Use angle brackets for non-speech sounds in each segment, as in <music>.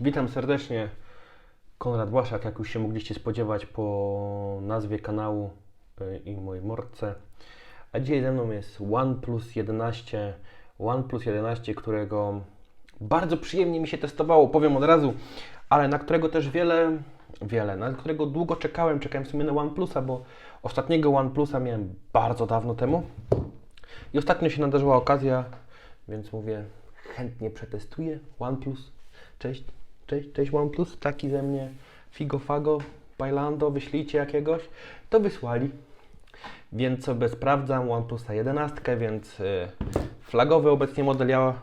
Witam serdecznie. Konrad Błaszak, jak już się mogliście spodziewać po nazwie kanału y, i mojej mordce. A dzisiaj ze mną jest OnePlus 11. OnePlus 11, którego bardzo przyjemnie mi się testowało, powiem od razu, ale na którego też wiele, wiele, na którego długo czekałem. Czekałem w sumie na OnePlusa, bo ostatniego OnePlusa miałem bardzo dawno temu. I ostatnio się nadarzyła okazja, więc mówię, chętnie przetestuję OnePlus. Cześć, cześć, cześć OnePlus, taki ze mnie Figo Fago, Bailando, wyślijcie jakiegoś. To wysłali, więc sobie sprawdzam OnePlusa 11, więc y, flagowy obecnie model. Ja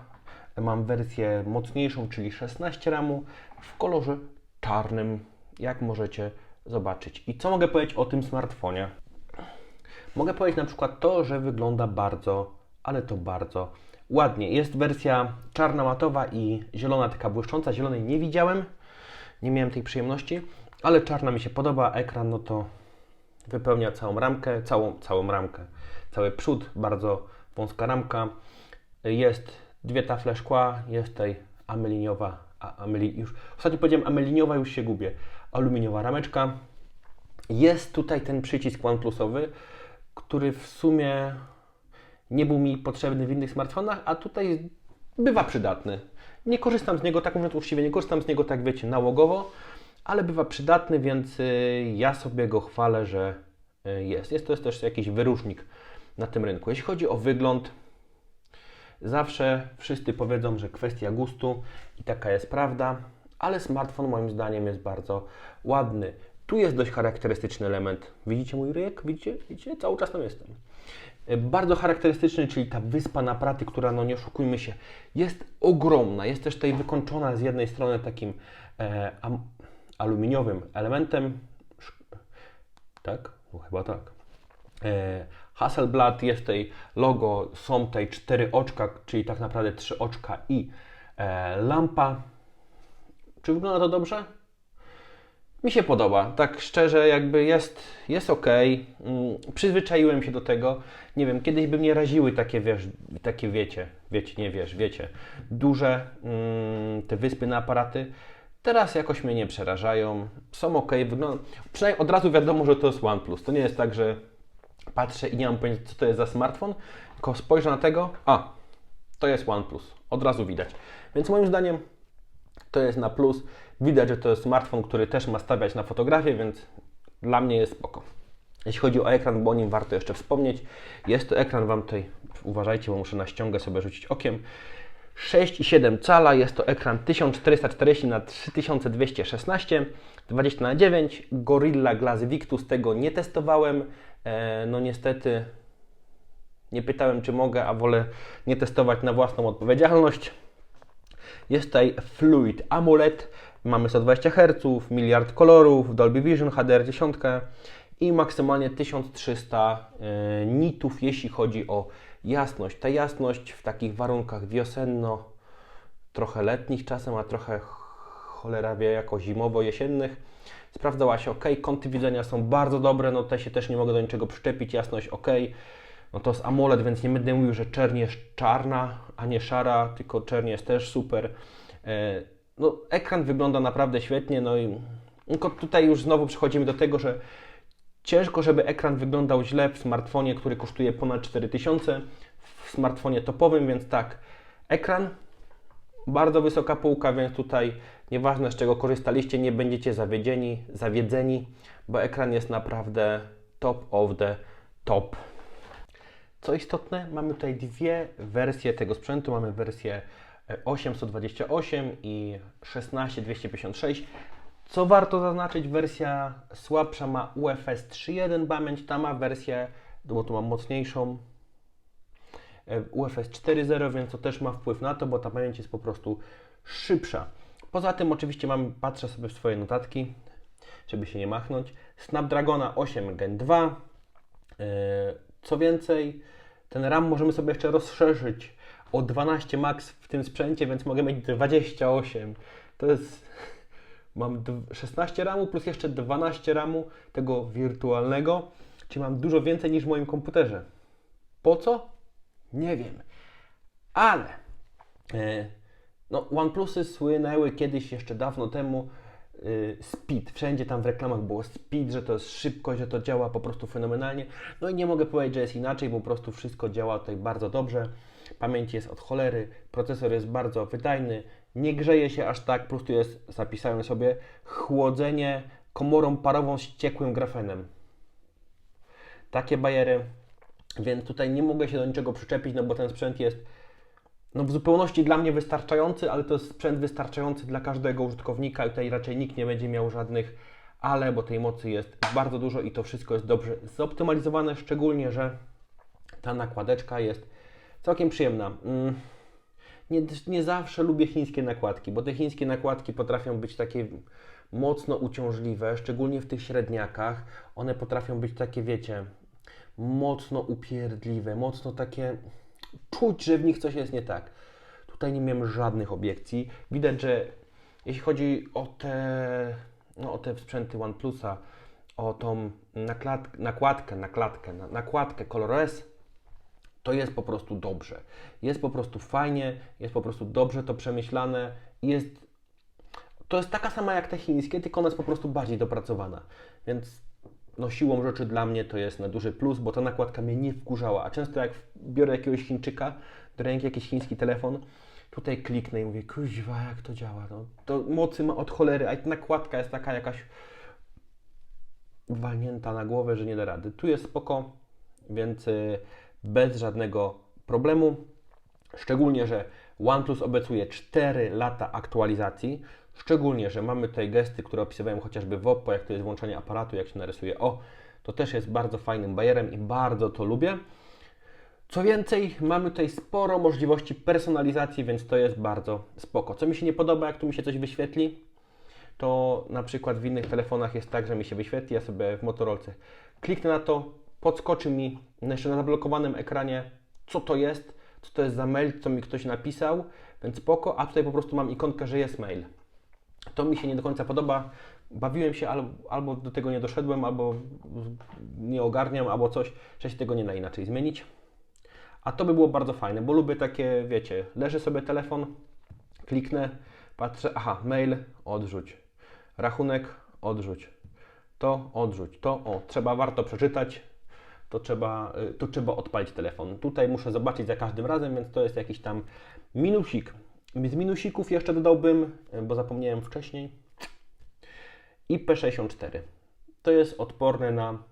mam wersję mocniejszą, czyli 16 ramu w kolorze czarnym, jak możecie zobaczyć. I co mogę powiedzieć o tym smartfonie? Mogę powiedzieć na przykład to, że wygląda bardzo, ale to bardzo ładnie. Jest wersja czarna matowa i zielona taka błyszcząca. Zielonej nie widziałem, nie miałem tej przyjemności, ale czarna mi się podoba. Ekran no to wypełnia całą ramkę, całą, całą ramkę, cały przód, bardzo wąska ramka. Jest dwie tafle szkła, jest tutaj ameliniowa, a, ameli, już ostatnio powiedziałem ameliniowa, już się gubię, aluminiowa rameczka. Jest tutaj ten przycisk OnePlusowy, który w sumie nie był mi potrzebny w innych smartfonach, a tutaj bywa przydatny. Nie korzystam z niego, tak mówiąc uczciwie, nie korzystam z niego, tak wiecie, nałogowo, ale bywa przydatny, więc y, ja sobie go chwalę, że y, jest. Jest to jest też jakiś wyróżnik na tym rynku. Jeśli chodzi o wygląd, zawsze wszyscy powiedzą, że kwestia gustu i taka jest prawda, ale smartfon moim zdaniem jest bardzo ładny. Tu jest dość charakterystyczny element. Widzicie mój ryjek? Widzicie? Widzicie? Cały czas tam jestem. E, Bardzo charakterystyczny, czyli ta wyspa na praty, która, no nie oszukujmy się, jest ogromna. Jest też tutaj wykończona z jednej strony takim e, am, aluminiowym elementem. Tak? No chyba tak. E, Hasselblad jest tutaj logo, są tutaj cztery oczka, czyli tak naprawdę trzy oczka i e, lampa. Czy wygląda to dobrze? Mi się podoba, tak szczerze, jakby jest, jest ok. Mm, przyzwyczaiłem się do tego. Nie wiem, kiedyś by mnie raziły takie, wiesz, takie wiecie, wiecie, nie wiesz, wiecie, duże mm, te wyspy na aparaty. Teraz jakoś mnie nie przerażają, są ok. Wygląda, przynajmniej od razu wiadomo, że to jest OnePlus. To nie jest tak, że patrzę i nie mam pojęcia, co to jest za smartfon, tylko spojrzę na tego, a, to jest OnePlus. Od razu widać. Więc moim zdaniem to jest na plus. Widać, że to jest smartfon, który też ma stawiać na fotografię, więc dla mnie jest spoko. Jeśli chodzi o ekran, bo o nim warto jeszcze wspomnieć, jest to ekran, Wam tutaj uważajcie, bo muszę na ściągę sobie rzucić okiem. 6,7 cala, jest to ekran 1440 na 3216, 20 na 9 Gorilla Glass Victus, tego nie testowałem, e, no niestety nie pytałem, czy mogę, a wolę nie testować na własną odpowiedzialność. Jest tutaj Fluid AMOLED, mamy 120 Hz, miliard kolorów, Dolby Vision, HDR10 i maksymalnie 1300 e, nitów, jeśli chodzi o jasność. Ta jasność w takich warunkach wiosenno, trochę letnich czasem, a trochę cholera wie jako zimowo-jesiennych sprawdzała się ok. Kąty widzenia są bardzo dobre, no tutaj się też nie mogę do niczego przyczepić, jasność ok. No to jest AMOLED, więc nie będę mówił, że czerń jest czarna, a nie szara, tylko czerń jest też super. No, ekran wygląda naprawdę świetnie, no i tylko tutaj już znowu przechodzimy do tego, że ciężko, żeby ekran wyglądał źle w smartfonie, który kosztuje ponad 4000, w smartfonie topowym, więc tak, ekran, bardzo wysoka półka, więc tutaj nieważne z czego korzystaliście, nie będziecie zawiedzieni, zawiedzeni, bo ekran jest naprawdę top of the top. Co istotne, mamy tutaj dwie wersje tego sprzętu. Mamy wersję 828 i 16256. Co warto zaznaczyć, wersja słabsza ma UFS 3.1 pamięć, ta ma wersję, bo tu mam mocniejszą, e, UFS 4.0, więc to też ma wpływ na to, bo ta pamięć jest po prostu szybsza. Poza tym oczywiście mam, patrzę sobie w swoje notatki, żeby się nie machnąć, Snapdragona 8 Gen 2, e, co więcej, ten RAM możemy sobie jeszcze rozszerzyć o 12 max w tym sprzęcie, więc mogę mieć 28. To jest. <laughs> Mam dw- 16 RAMu plus jeszcze 12 RAMu tego wirtualnego, czyli mam dużo więcej niż w moim komputerze. Po co? Nie wiem. Ale e, No, OnePlusy słynęły kiedyś, jeszcze dawno temu, y, speed. Wszędzie tam w reklamach było speed, że to jest szybko, że to działa po prostu fenomenalnie. No i nie mogę powiedzieć, że jest inaczej, bo po prostu wszystko działa tutaj bardzo dobrze. Pamięć jest od cholery, procesor jest bardzo wydajny, nie grzeje się aż tak, plus tu jest, zapisałem sobie, chłodzenie komorą parową z ciekłym grafenem. Takie bajery, więc tutaj nie mogę się do niczego przyczepić, no bo ten sprzęt jest no w zupełności dla mnie wystarczający, ale to jest sprzęt wystarczający dla każdego użytkownika i tutaj raczej nikt nie będzie miał żadnych ale, bo tej mocy jest bardzo dużo i to wszystko jest dobrze zoptymalizowane, szczególnie, że ta nakładeczka jest całkiem przyjemna. Mm, Nie, nie zawsze lubię chińskie nakładki, bo te chińskie nakładki potrafią być takie mocno uciążliwe, szczególnie w tych średniakach. One potrafią być takie, wiecie, mocno upierdliwe, mocno takie czuć, że w nich coś jest nie tak. Tutaj nie miałem żadnych obiekcji. Widać, że jeśli chodzi o te, no, o te sprzęty OnePlusa, o tą nakładkę, nakładkę, na- nakładkę ColorOS, to jest po prostu dobrze. Jest po prostu fajnie, jest po prostu dobrze to przemyślane. Jest, to jest taka sama jak te chińskie, tylko ona jest po prostu bardziej dopracowana. Więc no siłą rzeczy dla mnie to jest na duży plus, bo ta nakładka mnie nie wkurzała. A często jak biorę jakiegoś Chińczyka do ręki, jakiś chiński telefon, tutaj kliknę i mówię, kuźwa, jak to działa. No, to mocy ma od cholery, a nakładka jest taka jakaś walnięta na głowę, że nie da rady. Tu jest spoko, więc y, bez żadnego problemu. Szczególnie, że OnePlus obiecuje 4 lata aktualizacji. Szczególnie, że mamy tutaj gesty, które opisywałem chociażby w Oppo, jak to jest włączanie aparatu, jak się narysuje o. To też jest bardzo fajnym bajerem i bardzo to lubię. Co więcej, mamy tutaj sporo możliwości personalizacji, więc to jest bardzo spoko. Co mi się nie podoba, jak tu mi się coś wyświetli, to na przykład w innych telefonach jest tak, że mi się wyświetli, ja sobie w Motorolce kliknę na to, podskoczy mi jeszcze na zablokowanym ekranie, co to jest, co to jest za mail, co mi ktoś napisał, więc spoko, a tutaj po prostu mam ikonkę, że jest mail. To mi się nie do końca podoba. Bawiłem się, albo, albo do tego nie doszedłem, albo nie ogarniam, albo coś, że się tego nie da inaczej zmienić. A to by było bardzo fajne, bo lubię takie, wiecie, leży sobie telefon, kliknę, patrzę, aha, mail, odrzuć, rachunek, odrzuć, to odrzuć, to, o, trzeba, warto przeczytać, to trzeba, y, to trzeba odpalić telefon. Tutaj muszę zobaczyć za każdym razem, więc to jest jakiś tam minusik. Z minusików jeszcze dodałbym, y, bo zapomniałem wcześniej, IP64. To jest odporne na,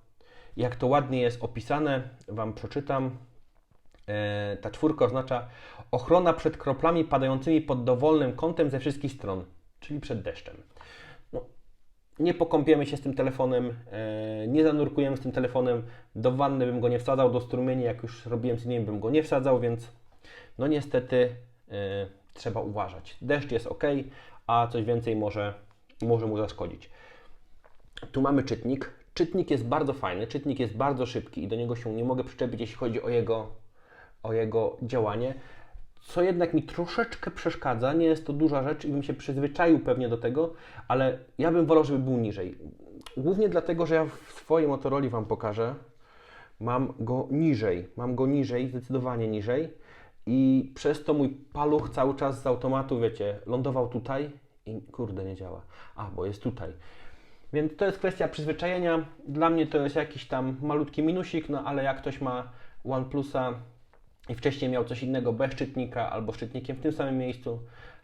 jak to ładnie jest opisane, Wam przeczytam. E, ta czwórka oznacza ochrona przed kroplami padającymi pod dowolnym kątem ze wszystkich stron, czyli przed deszczem. Nie pokąpiemy się z tym telefonem, e, nie zanurkujemy z tym telefonem, do wanny bym go nie wsadzał, do strumieni, jak już robiłem z nim, bym go nie wsadzał, więc no niestety e, trzeba uważać. Deszcz jest ok, a coś więcej może, może mu zaszkodzić. Tu mamy czytnik. Czytnik jest bardzo fajny, czytnik jest bardzo szybki i do niego się nie mogę przyczepić, jeśli chodzi o jego, o jego działanie. Co jednak mi troszeczkę przeszkadza, nie jest to duża rzecz i bym się przyzwyczaił pewnie do tego, ale ja bym wolał, żeby był niżej. Głównie dlatego, że ja w swojej Motorola Wam pokażę, mam go niżej, mam go niżej, zdecydowanie niżej i przez to mój paluch cały czas z automatu, wiecie, lądował tutaj i kurde nie działa. A, bo jest tutaj. Więc to jest kwestia przyzwyczajenia. Dla mnie to jest jakiś tam malutki minusik, no ale jak ktoś ma OnePlusa i wcześniej miał coś innego bez szczytnika albo szczytnikiem w tym samym miejscu,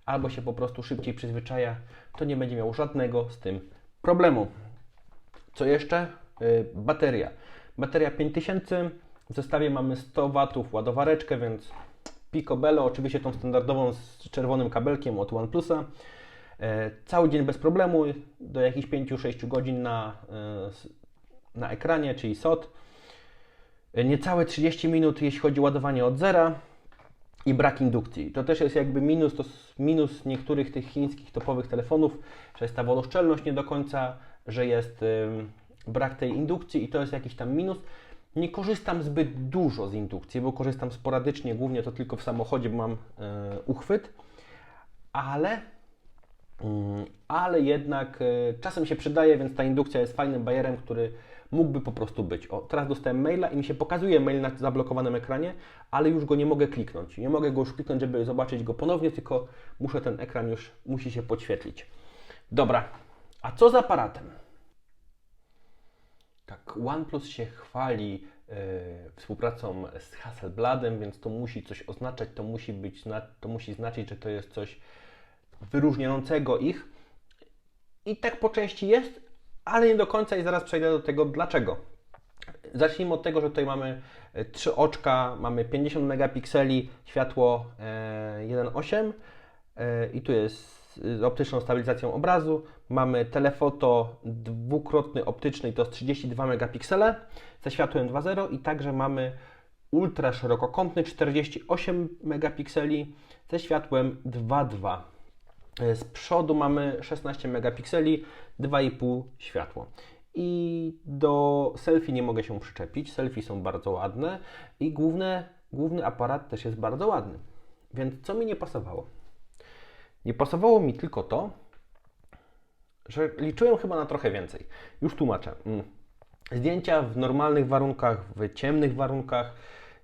albo się po prostu szybciej przyzwyczaja, to nie będzie miał żadnego z tym problemu. Co jeszcze? Yy, bateria. Bateria 5000. W zestawie mamy 100 W ładowareczkę, więc picobello, oczywiście tą standardową z czerwonym kabelkiem od OnePlusa. E, Cały dzień bez problemu, do jakichś 5-6 godzin na, e, na ekranie, czyli SOT. Niecałe 30 minut, jeśli chodzi o ładowanie od zera i brak indukcji. To też jest jakby minus, to minus niektórych tych chińskich topowych telefonów, że jest ta wodoszczelność nie do końca, że jest ym, brak tej indukcji i to jest jakiś tam minus. Nie korzystam zbyt dużo z indukcji, bo korzystam sporadycznie, głównie to tylko w samochodzie, bo mam e, uchwyt, ale Mm, ale jednak e, czasem się przydaje, więc ta indukcja jest fajnym bajerem, który mógłby po prostu być. O, teraz dostałem maila i mi się pokazuje mail na zablokowanym ekranie, ale już go nie mogę kliknąć. Nie mogę go już kliknąć, żeby zobaczyć go ponownie, tylko muszę ten ekran już, musi się podświetlić. Dobra, a co z aparatem? Tak, OnePlus się chwali yy, współpracą z Hasselbladem, więc to musi coś oznaczać, to musi, być, to musi znaczyć, że to jest coś wyróżniającego ich. I tak po części jest, ale nie do końca i zaraz przejdę do tego dlaczego. Zacznijmy od tego, że tutaj mamy e, trzy oczka, mamy 50 megapikseli, światło e, 1.8 e, i tu jest z optyczną stabilizacją obrazu. Mamy telefoto dwukrotny optyczny to jest 32 megapiksele ze światłem 2.0 i także mamy ultra szerokokątny 48 megapikseli ze światłem 2.2. E, Z przodu mamy 16 megapikseli, 2,5 światło. I do selfie nie mogę się przyczepić. Selfie są bardzo ładne i główne, główny aparat też jest bardzo ładny. Więc co mi nie pasowało? Nie pasowało mi tylko to, że liczyłem chyba na trochę więcej. Już tłumaczę. Mm. Zdjęcia w normalnych warunkach, w ciemnych warunkach,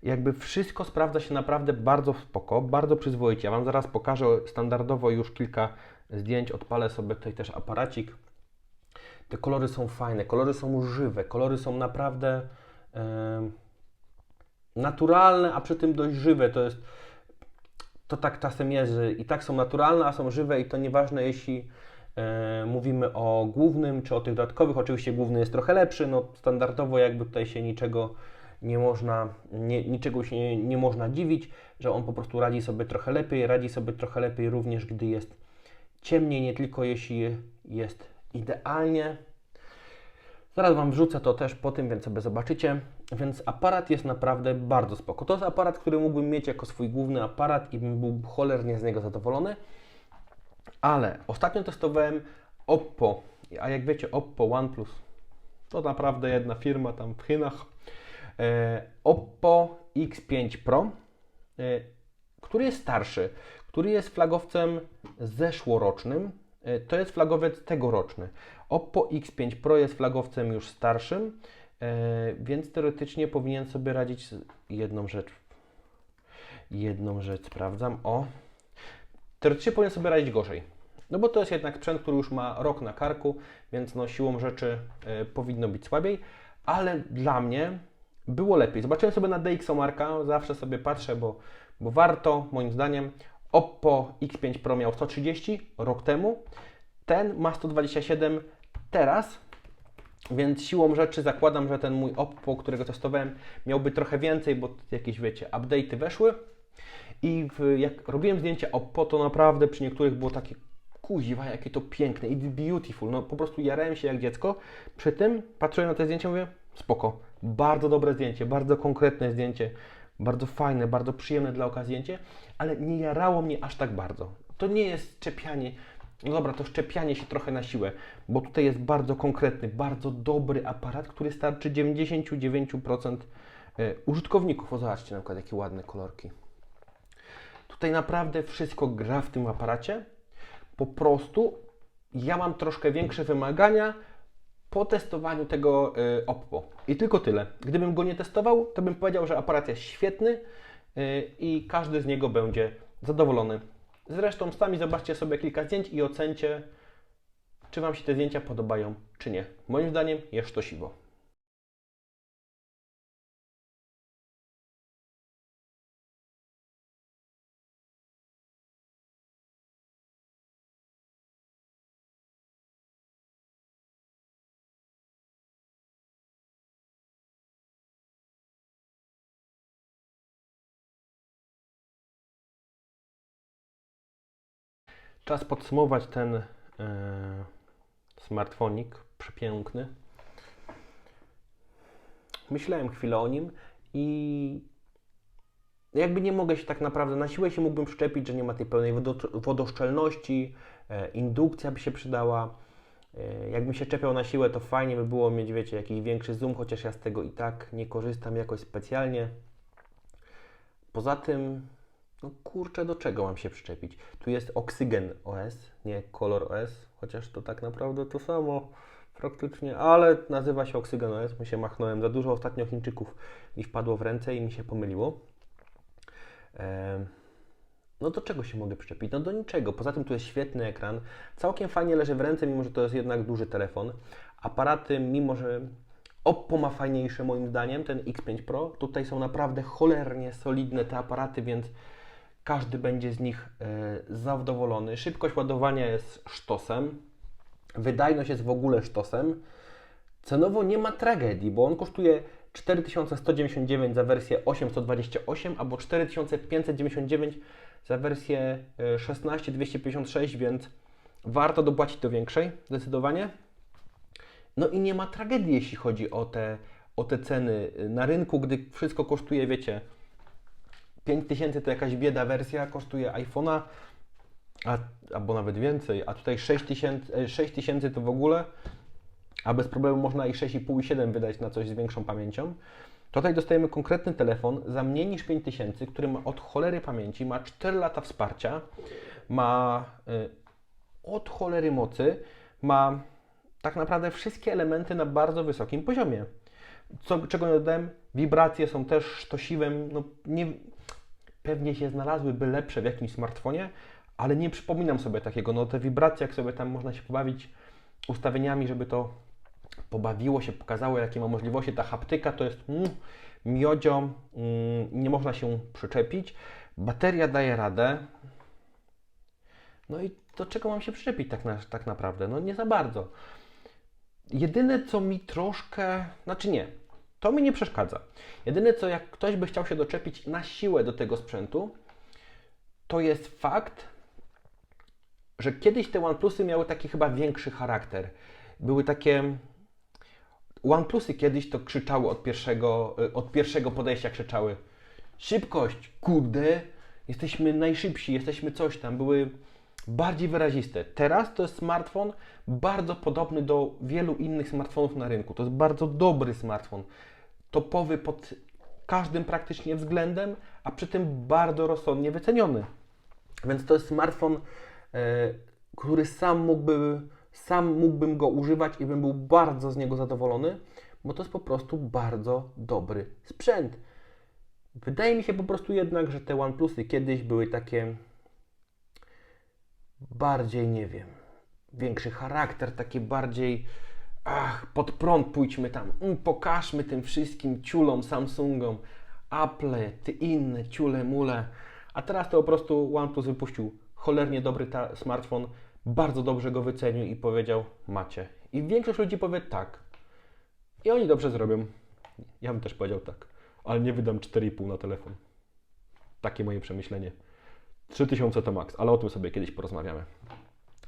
jakby wszystko sprawdza się naprawdę bardzo spoko, bardzo przyzwoicie. Ja Wam zaraz pokażę standardowo już kilka zdjęć, odpalę sobie tutaj też aparacik. Te kolory są fajne, kolory są żywe, kolory są naprawdę em, naturalne, a przy tym dość żywe. To jest to tak czasem jest, że i tak są naturalne, a są żywe i to nieważne jeśli e, mówimy o głównym czy o tych dodatkowych. Oczywiście główny jest trochę lepszy, no standardowo jakby tutaj się niczego nie można, nie, niczego się nie, nie można dziwić, że on po prostu radzi sobie trochę lepiej, radzi sobie trochę lepiej również gdy jest ciemniej, nie tylko jeśli jest idealnie. Zaraz Wam wrzucę to też po tym, więc sobie zobaczycie. Więc aparat jest naprawdę bardzo spoko. To jest aparat, który mógłbym mieć jako swój główny aparat i bym był cholernie z niego zadowolony. Ale ostatnio testowałem Oppo, a jak wiecie Oppo OnePlus to naprawdę jedna firma tam w Chinach. E, Oppo X5 Pro, e, który jest starszy, który jest flagowcem zeszłorocznym. E, To jest flagowiec tegoroczny. Oppo X5 Pro jest flagowcem już starszym, więc teoretycznie powinien sobie radzić z jedną rzecz. Jedną rzecz sprawdzam. O, teoretycznie powinien sobie radzić gorzej. No bo to jest jednak sprzęt, który już ma rok na karku, więc no siłą rzeczy powinno być słabiej, ale dla mnie było lepiej. Zobaczyłem sobie na DxOMarka, zawsze sobie patrzę, bo, bo warto, moim zdaniem. Oppo X5 Pro miał 130 rok temu, ten ma 127 teraz, więc siłą rzeczy zakładam, że ten mój Oppo, którego testowałem, miałby trochę więcej, bo jakieś, wiecie, update'y weszły. I w, jak robiłem zdjęcia Oppo, to naprawdę przy niektórych było takie kuziwa, jakie to piękne, it's beautiful. No po prostu jarałem się jak dziecko. Przy tym patrzyłem na te zdjęcia i mówię, spoko, bardzo dobre zdjęcie, bardzo konkretne zdjęcie, bardzo fajne, bardzo przyjemne dla oka zdjęcie, ale nie jarało mnie aż tak bardzo. To nie jest czepianie, no dobra, to szczepianie się trochę na siłę, bo tutaj jest bardzo konkretny, bardzo dobry aparat, który starczy 99% e, użytkowników. O, zobaczcie na przykład jakie ładne kolorki. Tutaj naprawdę wszystko gra w tym aparacie. Po prostu ja mam troszkę większe wymagania po testowaniu tego y, Oppo. I tylko tyle. Gdybym go nie testował, to bym powiedział, że aparat jest świetny y, i każdy z niego będzie zadowolony. Zresztą sami zobaczcie sobie kilka zdjęć i ocencie, czy Wam się te zdjęcia podobają, czy nie. Moim zdaniem jest to siwo. Czas podsumować ten e, smartfonik przepiękny. Myślałem chwilę o nim i jakby nie mogę się tak naprawdę, na siłę się mógłbym przyczepić, że nie ma tej pełnej wodo- wodoszczelności, e, indukcja by się przydała. E, jakbym się czepiał na siłę, to fajnie by było mieć, wiecie, jakiś większy zoom, chociaż ja z tego i tak nie korzystam jakoś specjalnie. Poza tym, no kurczę, do czego mam się przyczepić? Tu jest Oxygen OS, nie Color OS, chociaż to tak naprawdę to samo, praktycznie, ale nazywa się Oxygen OS. My się machnąłem za dużo ostatnio Chińczyków mi wpadło w ręce i mi się pomyliło. Em, No do czego się mogę przyczepić? No do niczego. Poza tym tu jest świetny ekran. Całkiem fajnie leży w ręce, mimo że to jest jednak duży telefon. Aparaty, mimo że Oppo ma fajniejsze moim zdaniem, ten X5 Pro. Tutaj są naprawdę cholernie solidne te aparaty, więc każdy będzie z nich e, zadowolony. Szybkość ładowania jest sztosem. Wydajność jest w ogóle sztosem. Cenowo nie ma tragedii, bo on kosztuje 4199 za wersję 828 albo 4599 za wersję e, 16256, więc warto dopłacić do większej, zdecydowanie. No i nie ma tragedii, jeśli chodzi o te, o te ceny na rynku, gdy wszystko kosztuje, wiecie, 5000 to jakaś bieda wersja, kosztuje iPhone'a, a, albo nawet więcej, a tutaj 6000, e, 6000 to w ogóle, a bez problemu można i 6,5 i 7 wydać na coś z większą pamięcią. Tutaj dostajemy konkretny telefon za mniej niż 5000, który ma od cholery pamięci, ma 4 lata wsparcia, ma y, od cholery mocy, ma tak naprawdę wszystkie elementy na bardzo wysokim poziomie. Co, czego nie dodałem, wibracje są też sztosiwem, no nie, pewnie się znalazłyby lepsze w jakimś smartfonie, ale nie przypominam sobie takiego. No te wibracje, jak sobie tam można się pobawić ustawieniami, żeby to pobawiło się, pokazało jakie ma możliwości. Ta haptyka to jest mm, miodzio, mm, nie można się przyczepić. Bateria daje radę. No i do czego mam się przyczepić tak, na, tak naprawdę? No nie za bardzo. Jedyne co mi troszkę, znaczy nie, to mi nie przeszkadza. Jedyne co jak ktoś by chciał się doczepić na siłę do tego sprzętu, to jest fakt, że kiedyś te OnePlusy miały taki chyba większy charakter. Były takie. OnePlusy kiedyś to krzyczały od pierwszego, y, od pierwszego podejścia, krzyczały szybkość, kurde, jesteśmy najszybsi, jesteśmy coś tam. Były bardziej wyraziste. Teraz to jest smartfon bardzo podobny do wielu innych smartfonów na rynku. To jest bardzo dobry smartfon. Topowy pod każdym praktycznie względem, a przy tym bardzo rozsądnie wyceniony. Więc to jest smartfon, e, który sam mógłby, sam mógłbym go używać i bym był bardzo z niego zadowolony, bo to jest po prostu bardzo dobry sprzęt. Wydaje mi się po prostu jednak, że te OnePlusy kiedyś były takie bardziej, nie wiem, większy charakter, takie bardziej ach, pod prąd pójdźmy tam, pokażmy tym wszystkim ciulom, Samsungom, Apple, ty inne ciule, mule. A teraz to po prostu OnePlus wypuścił cholernie dobry smartfon, bardzo dobrze go wycenił i powiedział macie. I większość ludzi powie tak. I oni dobrze zrobią. Ja bym też powiedział tak. Ale nie wydam 4,5 na telefon. Takie moje przemyślenie. 3000 to max, ale o tym sobie kiedyś porozmawiamy.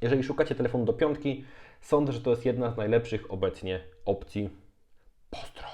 Jeżeli szukacie telefonu do piątki, Sądzę, że to jest jedna z najlepszych obecnie opcji. Pozdro!